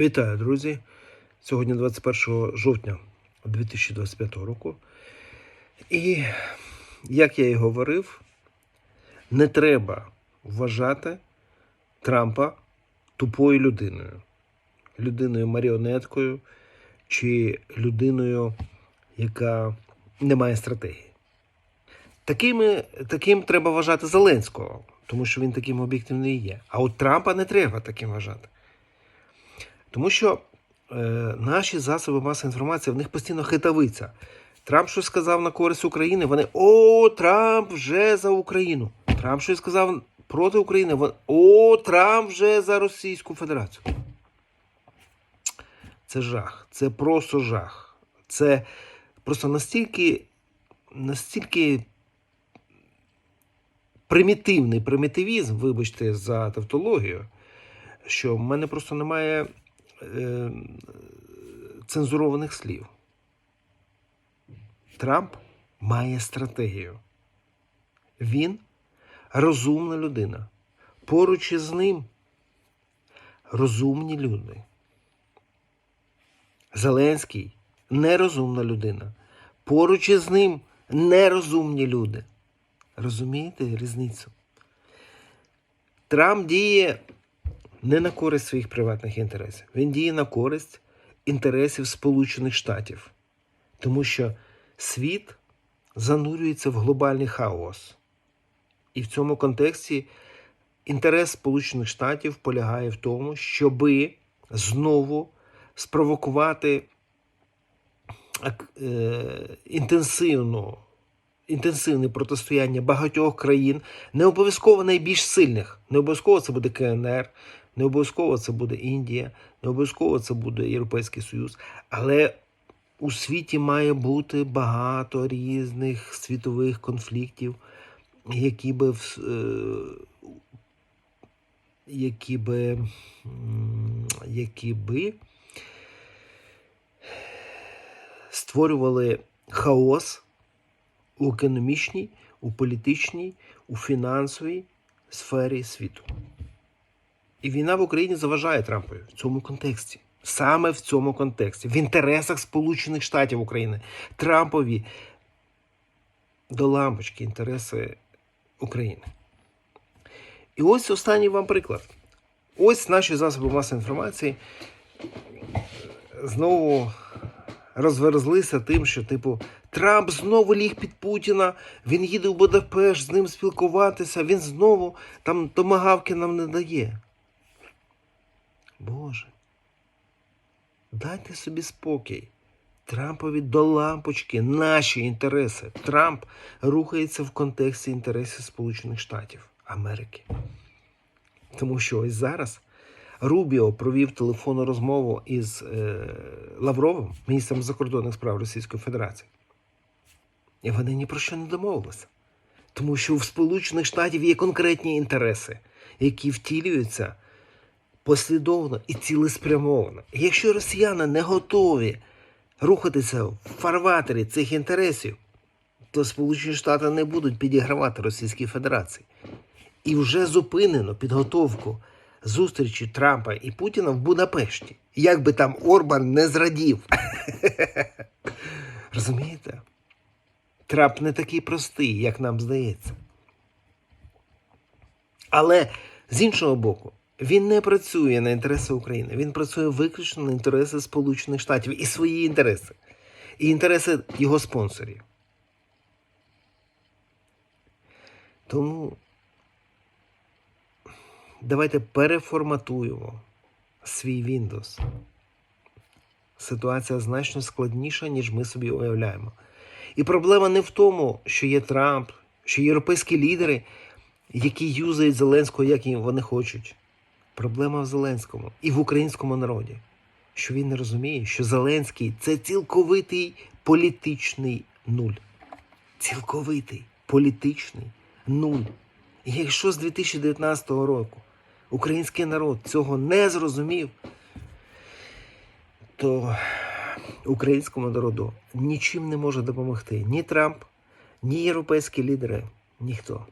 Вітаю, друзі! Сьогодні 21 жовтня 2025 року. І, як я і говорив, не треба вважати Трампа тупою людиною, людиною маріонеткою чи людиною, яка не має стратегії. Такими, таким треба вважати Зеленського, тому що він таким об'єктивним і є. А от Трампа не треба таким вважати. Тому що е, наші засоби масової інформації в них постійно хитавиця. Трамп щось сказав на користь України, вони о, Трамп вже за Україну. Трамп щось сказав проти України, вони, о, Трамп вже за Російську Федерацію. Це жах, це просто жах. Це просто настільки, настільки примітивний примітивізм, вибачте, за тавтологію, що в мене просто немає е, цензурованих слів. Трамп має стратегію. Він розумна людина. Поруч із ним розумні люди. Зеленський нерозумна людина. Поруч із ним нерозумні люди. Розумієте різницю? Трамп діє не на користь своїх приватних інтересів. Він діє на користь інтересів Сполучених Штатів, тому що світ занурюється в глобальний хаос. І в цьому контексті інтерес Сполучених Штатів полягає в тому, щоби знову спровокувати е, інтенсивну, інтенсивне протистояння багатьох країн, не обов'язково найбільш сильних. Не обов'язково це буде КНР, не обов'язково це буде Індія, не обов'язково це буде Європейський Союз. Але у світі має бути багато різних світових конфліктів, які би, е, які би, які би створювали хаос у економічній, у політичній, у фінансовій сфері світу. І війна в Україні заважає Трампові в цьому контексті. Саме в цьому контексті, в інтересах Сполучених Штатів України. Трампові до лампочки інтереси України. І ось останній вам приклад. Ось наші засоби масової інформації знову розверзлися тим, що, типу, Трамп знову ліг під Путіна, він їде в Будапешт з ним спілкуватися, він знову там томагавки нам не дає. Боже. Дайте собі спокій. Трампові до лампочки наші інтереси. Трамп рухається в контексті інтересів Сполучених Штатів Америки. Тому що ось зараз Рубіо провів телефонну розмову із е, Лавровим, міністром закордонних справ Російської Федерації. І вони ні про що не домовилися. Тому що в Сполучених Штатів є конкретні інтереси, які втілюються послідовно і цілеспрямовано. Якщо росіяни не готові рухатися в фарватері цих інтересів, то Сполучені Штати не будуть підігравати Російській Федерації. І вже зупинено підготовку зустрічі Трампа і Путіна в Будапешті. Як би там Орбан не зрадів. Розумієте? Трамп не такий простий, як нам здається. Але з іншого боку, він не працює на інтереси України. Він працює виключно на інтереси Сполучених Штатів і свої інтереси, і інтереси його спонсорів. Тому давайте переформатуємо свій Windows. Ситуація значно складніша, ніж ми собі уявляємо. І проблема не в тому, що є Трамп, що європейські лідери, які юзають Зеленського, як вони хочуть. Проблема в Зеленському і в українському народі, що він не розуміє, що Зеленський це цілковитий політичний нуль. Цілковитий політичний нуль. І якщо з 2019 року український народ цього не зрозумів, то українському народу нічим не може допомогти ні Трамп, ні європейські лідери, ніхто.